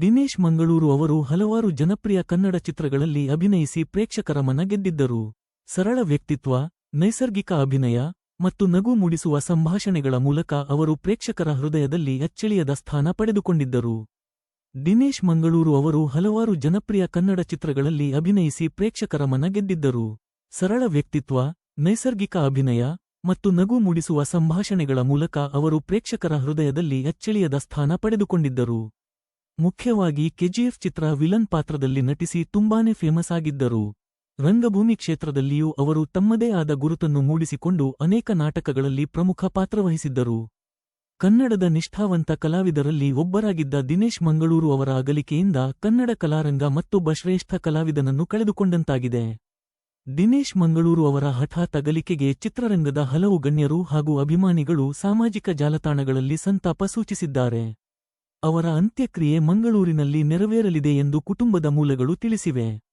ದಿನೇಶ್ ಮಂಗಳೂರು ಅವರು ಹಲವಾರು ಜನಪ್ರಿಯ ಕನ್ನಡ ಚಿತ್ರಗಳಲ್ಲಿ ಅಭಿನಯಿಸಿ ಪ್ರೇಕ್ಷಕರ ಮನ ಗೆದ್ದಿದ್ದರು. ಸರಳ ವ್ಯಕ್ತಿತ್ವ, ನೈಸರ್ಗಿಕ ಅಭಿನಯ ಮತ್ತು ನಗು ಮೂಡಿಸುವ ಸಂಭಾಷಣೆಗಳ ಮೂಲಕ ಅವರು ಪ್ರೇಕ್ಷಕರ ಹೃದಯದಲ್ಲಿ ಅಚ್ಚಳಿಯದ ಸ್ಥಾನ ಪಡೆದುಕೊಂಡಿದ್ದರು. ದಿನೇಶ್ ಮಂಗಳೂರು ಅವರು ಹಲವಾರು ಜನಪ್ರಿಯ ಕನ್ನಡ ಚಿತ್ರಗಳಲ್ಲಿ ಅಭಿನಯಿಸಿ ಪ್ರೇಕ್ಷಕರ ಮನ ಗೆದ್ದಿದ್ದರು. ಸರಳ ವ್ಯಕ್ತಿತ್ವ, ನೈಸರ್ಗಿಕ ಅಭಿನಯ ಮತ್ತು ನಗು ಮೂಡಿಸುವ ಸಂಭಾಷಣೆಗಳ ಮೂಲಕ ಅವರು ಪ್ರೇಕ್ಷಕರ ಹೃದಯದಲ್ಲಿ ಅಚ್ಚಳಿಯದ ಸ್ಥಾನ ಪಡೆದುಕೊಂಡಿದ್ದರು. ಮುಖ್ಯವಾಗಿ ಕೆಜಿಎಫ್ ಚಿತ್ರ ವಿಲನ್ ಪಾತ್ರದಲ್ಲಿ ನಟಿಸಿ ತುಂಬಾನೇ ಫೇಮಸ್ ಆಗಿದ್ದರು. ರಂಗಭೂಮಿ ಕ್ಷೇತ್ರದಲ್ಲಿಯೂ ಅವರು ತಮ್ಮದೇ ಆದ ಗುರುತನ್ನು ಮೂಡಿಸಿಕೊಂಡು ಅನೇಕ ನಾಟಕಗಳಲ್ಲಿ ಪ್ರಮುಖ ಪಾತ್ರವಹಿಸಿದ್ದರು ಕನ್ನಡದ ನಿಷ್ಠಾವಂತ ಕಲಾವಿದರಲ್ಲಿ ಒಬ್ಬರಾಗಿದ್ದ ದಿನೇಶ್ ಮಂಗಳೂರು ಅವರ ಅಗಲಿಕೆಯಿಂದ ಕನ್ನಡ ಕಲಾರಂಗ ಮತ್ತೊಬ್ಬ ಶ್ರೇಷ್ಠ ಕಲಾವಿದನನ್ನು ಕಳೆದುಕೊಂಡಂತಾಗಿದೆ. ದಿನೇಶ್ ಮಂಗಳೂರು ಅವರ ಹಠಾತ್ ಅಗಲಿಕೆಗೆ ಚಿತ್ರರಂಗದ ಹಲವು ಗಣ್ಯರು ಹಾಗೂ ಅಭಿಮಾನಿಗಳು ಸಾಮಾಜಿಕ ಜಾಲತಾಣಗಳಲ್ಲಿ ಸಂತಾಪ ಸೂಚಿಸಿದ್ದಾರೆ. ಅವರ ಅಂತ್ಯಕ್ರಿಯೆ ಮಂಗಳೂರಿನಲ್ಲಿ ನೆರವೇರಲಿದೆ ಎಂದು ಕುಟುಂಬದ ಮೂಲಗಳು ತಿಳಿಸಿವೆ.